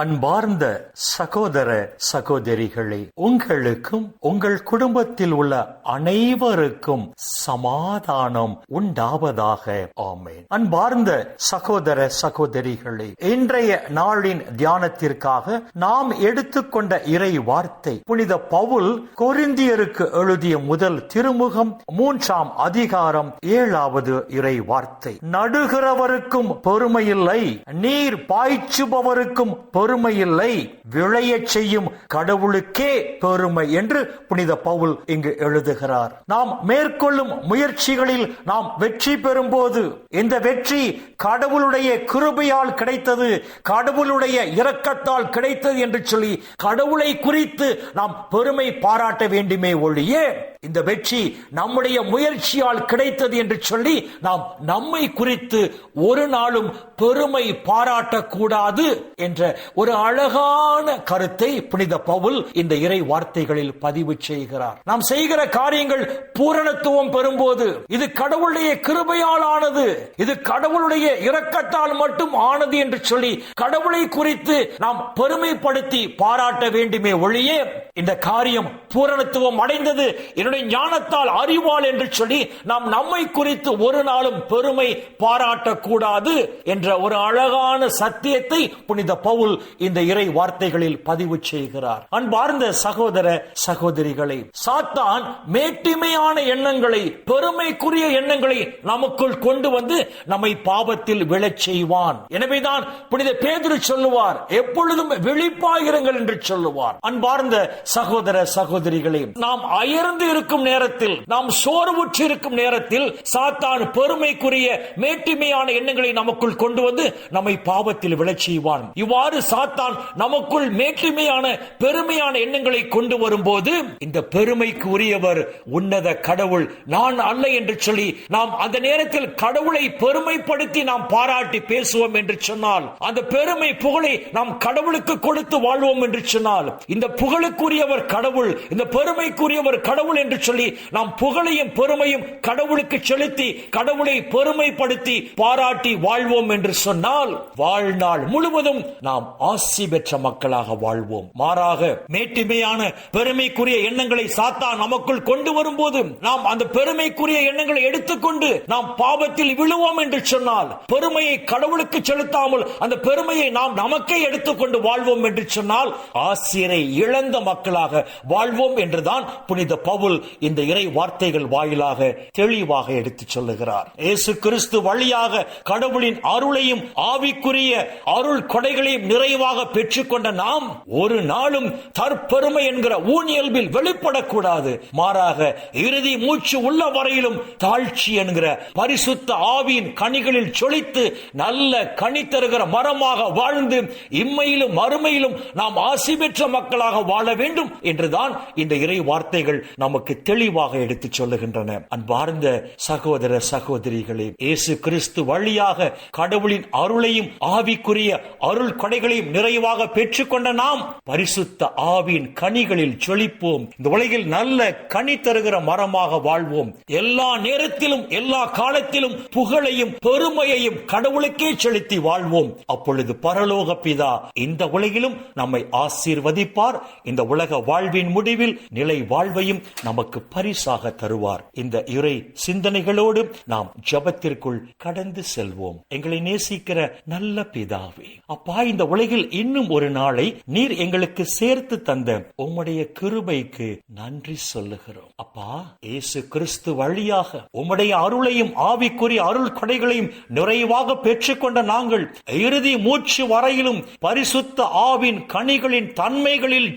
அன்பார்ந்த சகோதர சகோதரிகளே உங்களுக்கும் உங்கள் குடும்பத்தில் உள்ள அனைவருக்கும் சமாதானம் உண்டாவதாக. ஆமேன். அன்பார்ந்த சகோதர சகோதரிகளே இன்றைய நாளின் தியானத்திற்காக நாம் எடுத்துக்கொண்ட இறை வார்த்தை புனித பவுல் கொரிந்தியருக்கு எழுதிய முதல் திருமுகம் மூன்றாம் அதிகாரம் ஏழாவது இறை வார்த்தை நடுகிறவருக்கும் பொறுமையில்லை நீர் பாய்ச்சுபவருக்கும் பொறுமையில்லை விளையச் செய்யும் கடவுளுக்கே பெருமை என்று புனித பவுல் இங்கு எழுதுகிறார். நாம் மேற்கொள்ளும் முயற்சிகளில் நாம் வெற்றி பெறும்போது இந்த வெற்றி கடவுளுடைய கிருபையால் கிடைத்தது கடவுளுடைய இரக்கத்தால் கிடைத்தது என்று சொல்லி கடவுளை குறித்து நாம் பெருமை பாராட்ட வேண்டுமே ஒழிய இந்த வெற்றி நம்முடைய முயற்சியால் கிடைத்தது என்று சொல்லி நாம் நம்மை குறித்து ஒரு நாளும் பெருமை பாராட்டக்கூடாது என்ற ஒரு அழகான கருத்தை புனித பவுல் இந்த இறை வார்த்தைகளில் பதிவு செய்கிறார். நாம் செய்கிற காரியங்கள் பூரணத்துவம் பெறும்போது இது கடவுளுடைய கிருபையால் ஆனது இது கடவுளுடைய இரக்கத்தால் மட்டும் ஆனது என்று சொல்லி கடவுளை குறித்து நாம் பெருமைப்படுத்தி பாராட்ட வேண்டுமே ஒழிய இந்த காரியம் பூரணத்துவம் அடைந்தது. என்னுடைய ஞானத்தால் அறிவாள் என்று சொல்லி நாம் நம்மை குறித்து ஒரு நாளும் பெருமை பாராட்டக்கூடாது என்ற ஒரு அழகான சத்தியத்தை புனித பவுல் இந்த இறை வார்த்தைகளில் பதிவு செய்கிறார். அன்பார்ந்த சகோதர சகோதரிகளை சாத்தான் மேட்டிமையான எண்ணங்களை பெருமைக்குரிய எண்ணங்களை நமக்குள் கொண்டு வந்து நம்மை பாவத்தில் விழச் செய்வான். எனவேதான் புனித பேதுரு சொல்லுவார் எப்பொழுதும் விழிப்பாயிருங்கள் என்று சொல்லுவார். அன்பார்ந்த சகோதர சகோதரிகளே நாம் அயர்ந்து இருக்கும் நேரத்தில் நாம் சோர்வுற்று இருக்கும் நேரத்தில் சாத்தான் பெருமைக்குரிய மேட்டிமையான எண்ணங்களை நமக்குள் கொண்டு வந்து நம்மை பாவத்தில் விழச் செய்வான். இவ்வாறு சாத்தான் நமக்குள் மேட்டிமையான பெருமையான எண்ணங்களை கொண்டு வரும்போது இந்த பெருமைக்கு உரியவர் உன்னத கடவுள் நான் அல்ல என்று சொல்லி நாம் அந்த நேரத்தில் கடவுளை பெருமைப்படுத்தி நாம் பாராட்டி பேசுவோம் என்று சொன்னால் அந்த பெருமை புகழை நாம் கடவுளுக்கு கொடுத்து வாழ்வோம் என்று சொன்னால் இந்த புகழுக்கு பெருமைக்குரியவர் கடவுள் இந்த பெருமைக்குரியவர் கடவுள் என்று சொல்லி நாம் புகழையும் பெருமையும் கடவுளுக்கு செலுத்தி கடவுளை பெருமைப்படுத்தி பாராட்டி வாழ்வோம் என்று சொன்னால் வாழ்நாள் முழுவதும் நாம் ஆசி பெற்ற மக்களாக வாழ்வோம். மாறாக மேட்டிமையான பெருமைக்குரிய எண்ணங்களை சாத்தா நமக்குள் கொண்டு வரும்போது நாம் அந்த பெருமைக்குரிய எண்ணங்களை எடுத்துக்கொண்டு நாம் பாவத்தில் விழுவோம் என்று சொன்னால் பெருமையை கடவுளுக்கு செலுத்தாமல் அந்த பெருமையை நாம் நமக்கே எடுத்துக்கொண்டு வாழ்வோம் என்று சொன்னால் ஆசிரியரை இழந்த மக்கள் மக்களாக வாழ்வோம் என்றுதான் புனித பவுல் இந்த இறை வார்த்தைகள் வாயிலாக தெளிவாக எடுத்துச் சொல்லுகிறார். இயேசு கிறிஸ்து வழியாக கடவுளின் அருளையும் ஆவிக்குரிய அருள் கொடைகளையும் நிறைவாக பெற்றுக்கொண்ட நாம் ஒரு நாளும் தற்பெருமை என்கிற ஊனியல்பில் வெளிப்படக்கூடாது. மாறாக இறுதி மூச்சு உள்ள வரையிலும் தாழ்ச்சி என்கிற பரிசுத்த ஆவியின் கனிகளில் சொலித்து நல்ல கனி தருகிற மரமாக வாழ்ந்து இம்மையிலும் மறுமையிலும் நாம் ஆசி பெற்ற மக்களாக வாழ வேண்டும். என்றுதான் இந்த இறை வார்த்தைகள் நமக்கு தெளிவாக எடுத்து சொல்லுகின்றன. அன்பார்ந்த சகோதர சகோதரிகளே இயேசு கிறிஸ்து வழியாக கடவுளின் அருளையும் ஆவிக்குரிய அருள் கொடைகளையும் நிறைவாக பெற்றுக்கொண்ட நாம் பரிசுத்த ஆவியின் கனிகளில் சொலிப்போம் இந்த உலகில் நல்ல கனி தருகிற மரமாக வாழ்வோம். எல்லா நேரத்திலும் எல்லா காலத்திலும் புகழையும் பெருமையையும் கடவுளுக்கே செலுத்தி வாழ்வோம். அப்பொழுது பரலோக பிதா இந்த உலகிலும் நம்மை ஆசீர்வதிப்பார். இந்த உலக உலக வாழ்வின் முடிவில் நிலை வாழ்வையும் நமக்கு பரிசாக தருவார். இந்த இறை சிந்தனைகளோடு நாம் ஜபத்திற்குள் கடந்து செல்வோம். எங்களை நேசிக்கிற நல்ல பிதாவே அப்பா இந்த உலகில் இன்னும் ஒரு நாளை நீர் எங்களுக்கு சேர்த்து தந்த உம்முடைய கிருபைக்கு நன்றி சொல்லுகிறோம். அப்பா இயேசு கிறிஸ்து வழியாக உம்முடைய அருளையும் ஆவிக்குரிய அருள் கொடைகளையும் நிறைவாக பெற்றுக்கொண்ட நாங்கள் இறுதி மூச்சு வரையிலும் பரிசுத்த ஆவின் கனிகளின் தன்மைகளில்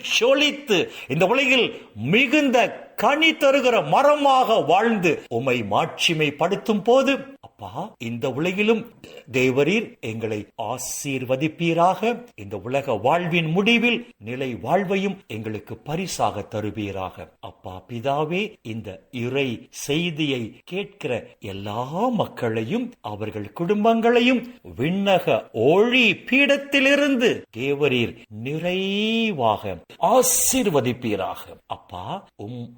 சொலித்து இந்த உலகில் மிகுந்த கனி தருகிற மரமாக வாழ்ந்து உமை மாட்சிமை படுத்தும் போது அப்பா இந்த உலகிலும் தேவரீர் எங்களை ஆசீர்வதிப்பீராக. இந்த உலக வாழ்வின் முடிவில் நிலை வாழ்வையும் எங்களுக்கு பரிசாக தருவீராக. அப்பா பிதாவே இந்த இறை செய்தியை கேட்கிற எல்லா மக்களையும் அவர்கள் குடும்பங்களையும் விண்ணக ஒளி பீடத்திலிருந்து தேவரீர் நிறைவாக ஆசீர்வதிப்பீராக. அப்பா உம்